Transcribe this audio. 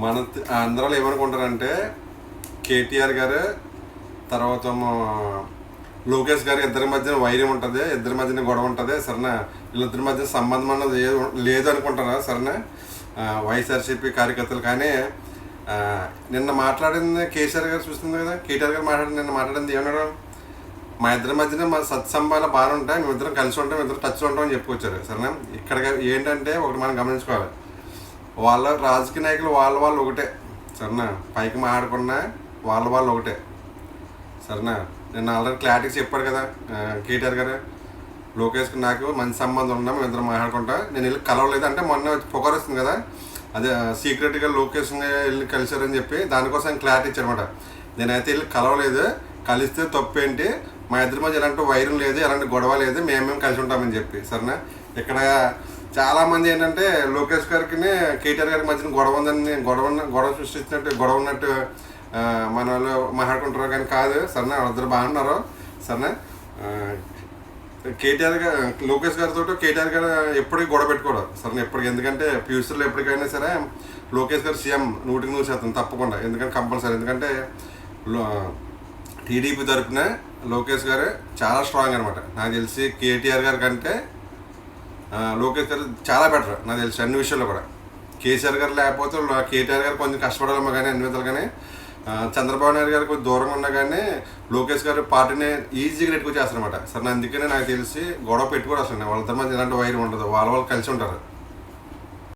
మన ఆంధ్రాలో ఏమనుకుంటారంటే కేటీఆర్ గారు తర్వాత లోకేష్ గారు ఇద్దరి మధ్యన వైర్యం ఉంటుంది ఇద్దరి మధ్యన గొడవ ఉంటుంది సరేనా? వీళ్ళిద్దరి మధ్య సంబంధం అన్నది లేదు అనుకుంటారా సరేనా? వైఎస్ఆర్సీపీ కార్యకర్తలు కానీ నిన్న మాట్లాడింది కేసీఆర్ గారు చూస్తుంది కదా కేటీఆర్ గారు మాట్లాడింది నిన్న మాట్లాడింది ఏమన్నాడు? మా ఇద్దరి మధ్యన మా సత్సంబాలు బాగా ఉంటాయి మేమిద్దరం కలిసి ఉంటాం ఇద్దరు టచ్లో ఉంటాం అని చెప్పుకొచ్చారు సరేనా? ఇక్కడ ఏంటంటే ఒకటి మనం గమనించుకోవాలి. వాళ్ళ రాజకీయ నాయకులు వాళ్ళ వాళ్ళు ఒకటే. సరేనా? పైకి మాట్లాడకుండా వాళ్ళ వాళ్ళు ఒకటే. సరేనా? నేను ఆల్రెడీ క్లారిటీ చెప్పాడు కదా కేటీఆర్ గారు. లోకేష్కి నాకు మంచి సంబంధం ఉన్నా మేము ఇద్దరం మాట్లాడుకుంటా. నేను వెళ్ళి కలవలేదు అంటే మొన్న పొగర్ వస్తుంది కదా. అదే సీక్రెట్గా లోకేష్ని వెళ్ళి కలిశారని చెప్పి దానికోసం క్లారిటీ ఇచ్చారనమాట నేనైతే వెళ్ళి కలవలేదు. కలిస్తే తప్పేంటి? మా ఇద్దరి మధ్య ఎలాంటి వైరం లేదు ఎలాంటి గొడవ లేదు మేమేం కలిసి ఉంటామని చెప్పి సరేనా? ఇక్కడ చాలా మంది ఏంటంటే లోకేష్ గారికి కేటీఆర్ గారి మధ్యన గొడవ ఉందని గొడవ ఉన్న- గొడవ సృష్టించినట్టు గొడవ ఉన్నట్టు మన వాళ్ళు మాట్లాడుకుంటారు కానీ కాదు సరేనా? వాళ్ళిద్దరు బాగున్నారు సరేనా? కేటీఆర్ గారు లోకేష్ గారితో కేటీఆర్ గారు ఎప్పటికీ గొడవ పెట్టుకోవడం సరే ఎప్పటికి ఎందుకంటే ఫ్యూచర్లో ఎప్పటికైనా సరే లోకేష్ గారు సీఎం నూటికి నూరు శాతం తప్పకుండా ఎందుకంటే కంపల్సరీ ఎందుకంటే టీడీపీ తరపున లోకేష్ గారు చాలా స్ట్రాంగ్ అనమాట. నాకు తెలిసి కేటీఆర్ గారి కంటే లోకేష్ గారు చాలా బెటర్ నాకు తెలిసి అన్ని విషయాల్లో కూడా. కేసీఆర్ గారు లేకపోతే కేటీఆర్ గారు కొంచెం కష్టపడాలమ్మా కానీ అన్ని విధాలు కానీ చంద్రబాబు నాయుడు గారు కొంచెం దూరంగా ఉన్నా కానీ లోకేష్ గారు పార్టీని ఈజీగా నెట్టుకొచ్చేస్తారనమాట సరే అందుకనే నాకు తెలిసి గొడవ పెట్టుకోరు అసలు. వాళ్ళిద్దరి మధ్య ఎలాంటి వైరం ఉండదు. వాళ్ళ వాళ్ళు కలిసి ఉంటారు.